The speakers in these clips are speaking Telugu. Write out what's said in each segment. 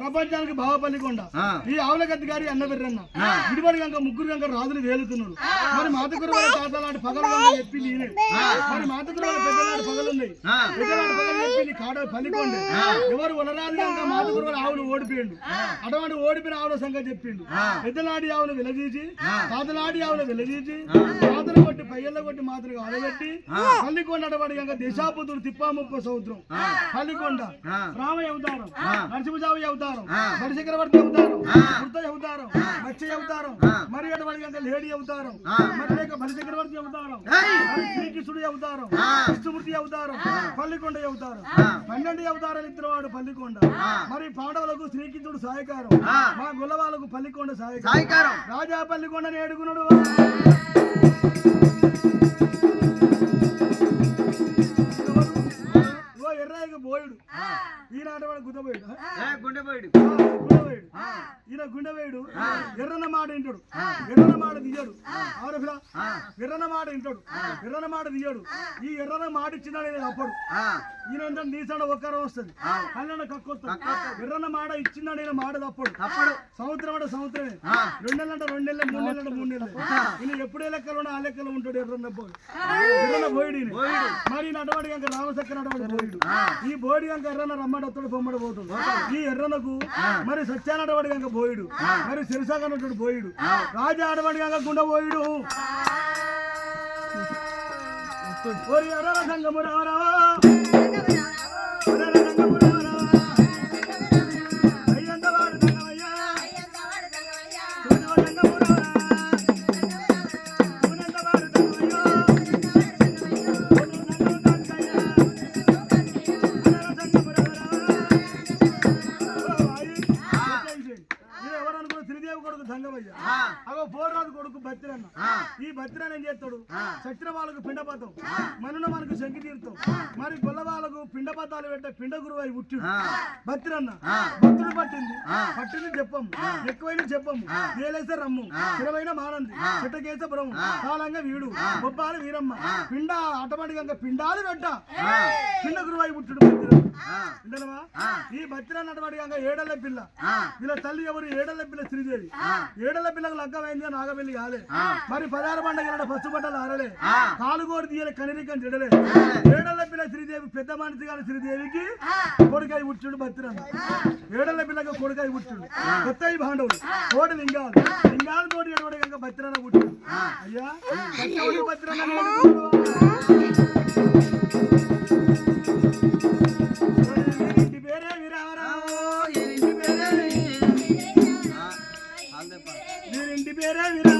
ప్రపంచానికి భావపల్లికొండ. ఈ ఆవులగద్ది గారి అన్న బిర్రన్న ఇటుబడి గంక ముగ్గురు గంక రాజులు వేలుతున్నారు. మరి మాతకురు వాళ్ళ తాత లాంటి పగలు చెప్పింది ఈయనే. మరి మాతకురు వాళ్ళ పెద్ద లాంటి పగలు ఉన్నాయి పగలు కాడ పల్లికొండ. ఎవరు వలరాజు గంక మాతకురు వాళ్ళ ఆవులు ఓడిపోయిండు. అటువంటి ఓడిపోయిన ఆవుల సంగతి చెప్పిండు. పెద్దలాడి ఆవులు వెలగీసి తాతలాడి ఆవులు వెలగీసి మాతలు కొట్టి పయ్యల్లో కొట్టి మాతలు అడగట్టి పల్లికొండ అటువంటి గంక దిశాపుతుడు తిప్పాముప్ప సముద్రం. పల్లికొండ. ఆ. రామయ్య అవతారం. నరసింహజావి అవతారం. బలిచక్రవర్తి అవతారం. వృద్ధ అవతారం. మత్స్య అవతారం. మరి అటువంటి లేడీ అవతారం. మరి లేక బలిచక్రవర్తి అవతారం. మరి శ్రీకృష్ణుడి అవతారం. కృష్ణమూర్తి అవతారం. పల్లికొండ అవతారం. పన్నెండు అవతారాలు ఇద్దరు వాడు పల్లికొండ మరి పాండవులకు శ్రీకృష్ణుడు సహాయకారం మా గుల్లవాళ్ళకు పల్లికొండ సహాయకారం రాజా పల్లికొండని ఏడుకున్నాడు ఎర్రాయికి బోయుడు. ఈనాటి వాడు గుద్దబోయుడు ఏ గుండెపోయిడు గుండెవేయుడు ఈయన గుండెవేయుడు ఎర్రన మాట వింటాడు. ఎర్రన మాట తీయడు ఆరఫిరా ఎర్రన మాట వింటాడు. ఎర్రన మాట తీయడు ఈ ఎర్రన మాట ఇచ్చిందా నేను అప్పుడు ఈయన ఏంటంటే నీసాడ ఒక్కరం వస్తుంది. కళ్ళ కక్కొస్తాడు ఎర్రన మాట ఇచ్చిందా నేను మాట తప్పడు. అప్పుడు సంవత్సరం అంటే సంవత్సరమే రెండు నెలలు అంటే రెండు నెలలు మూడు నెలలు అంటే మూడు నెలలు. ఈయన ఎప్పుడే లెక్కలు ఉన్నా ఆ లెక్కలు ఉంటాడు ఎర్రన్న పోయి ఎర్రన్న పోయిడు. మరి నడవాడి కనుక రామచక్ర నడవాడి పోయిడు ఈ బోడి కనుక ఎర్రన్న రమ్మడి వస్తాడు బొమ్మడి పోతాడు. ఈ ఎర్రనకు మరి సత్యా నడవాడి కనుక పోయిడు మరి సిరిసాగ నటుడు పోయిడు రాజా ఆడవాడి కనుక గుండె పోయిడు. ఓరి ఎర్రన సంగము రావరావా ఎర్రన సంగము రావరావా ఈ ఏం చేస్తాడు? చచ్చిన వాళ్ళకు పిండపతం. మనున మనకు శంకి తీరుతాం మరి గొల్ల వాళ్ళకు పిండపతాలు పెట్టే పిండ గురువు అయి పుట్టిడు. బత్తిరన్న భక్తుడు పట్టింది. పట్టింది చెప్పము ఎక్కువైన చెప్పము వేలేసే రమ్ము. చిరమైన మానంది. చెట్టకేసే బ్రహ్మ కాలంగా వీడు. బొబ్బాలు వీరమ్మ. పిండ ఆటోమేటిక్ పిండాలు పెట్ట పిండ గురువు అయి పుట్టిడు బత్తిరన్న ఈ బత్తిరన్న అటువంటి ఏడల పిల్ల. వీళ్ళ తల్లి ఎవరు? ఏడల పిల్ల శ్రీదేవి. ఏడల పిల్లకు లగ్గమైంది నాగబెల్లి కాలే. మరి పదహారు పండుగ పసుపు బట్టలు ఆరలే. కాలుగోడు తీయలే కనిరికం చెడలే ఏడల పిల్ల శ్రీదేవి పెద్ద మనిషి గారి శ్రీదేవికి కొడుకాయి పుట్టిండు బత్తిరన్న ఏడల పిల్లకి కొడుకాయి పుట్టిండు. కొత్త బాండవుడు కోటి లింగాలు. లింగాలు తోటి ఎటువంటి కనుక బత్తిరన్న పుట్టిండు. అయ్యా? బత్తిరన్న பெறவிரா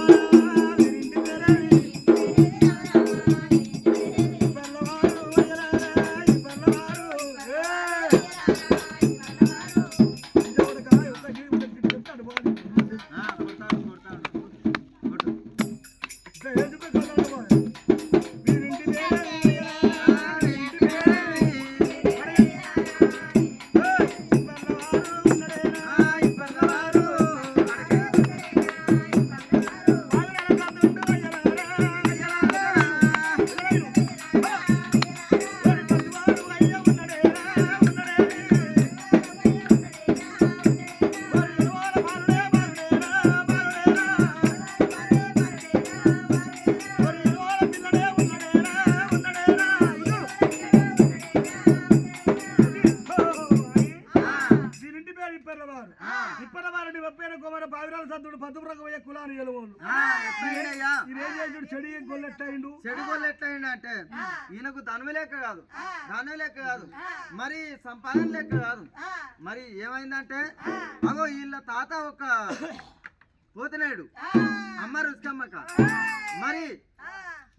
ఇప్పర్లవారు ఇప్పర్లవారండి వెప్పైన కుమార పావిరాల సద్దుడు పద్దుపురకు పోయే కులాని ఎలవోళ్ళు ఇదేం చేసాడు చెడి గొల్లెట్టయిండు చెడుగోళ్ళు ఎట్లయిందంటే ఈయనకు ధనవి లెక్క కాదు. ధనవి లెక్క కాదు. మరి సంపాదన లెక్క కాదు. మరి ఏమైందంటే అగో వీళ్ళ తాత ఒక పోతున్నాడు అమ్మ రుస్కమ్మక మరి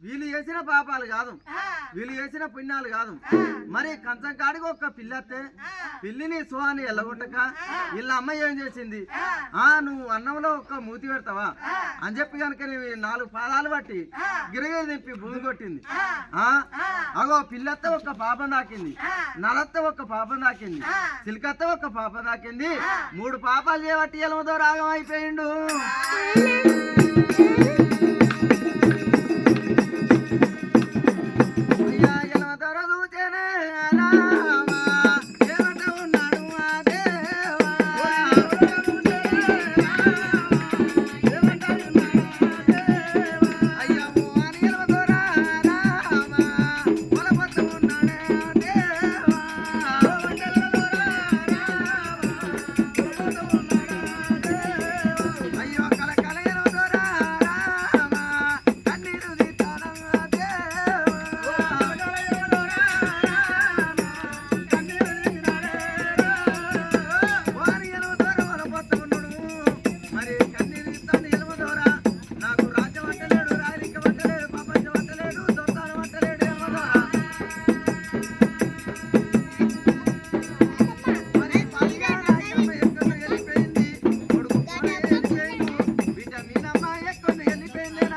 వీళ్ళు చేసిన పాపాలు కాదు. వీళ్ళు చేసిన పుణ్యాలు కాదు. మరి కంచం కాడికి ఒక పిల్లత్తే పిల్లిని సుహాని ఎల్లగొట్టక వీళ్ళ అమ్మ ఏం చేసింది? ఆ. నువ్వు అన్నంలో ఒక మూతి పెడతావా? అని చెప్పి కనుక నాలుగు పాదాలు బట్టి గిరగిరి తిప్పి భూమి కొట్టింది. ఆ. అగో పిల్లత్త ఒక పాపం దాకింది నలత్త ఒక పాపం దాకింది సిలికత్త ఒక పాపం దాకింది మూడు పాపాలు చేయబట్టి ఎలమతో రాగం అయిపోయిండు. ನಿನ್ನ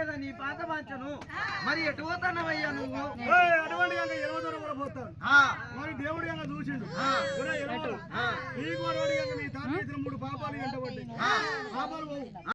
మొక్కేదా నీ పాత పంచను మరి ఎటు పోతానవయ్యా నువ్వు? అటువంటి దూరం కూడా పోతాను. ఆ, మరి దేవుడి గంగ చూసిండు. నీకు అటువంటి నీ తాత మూడు పాపాలు ఎంటబడ్డాయి పాపాలు పోవు.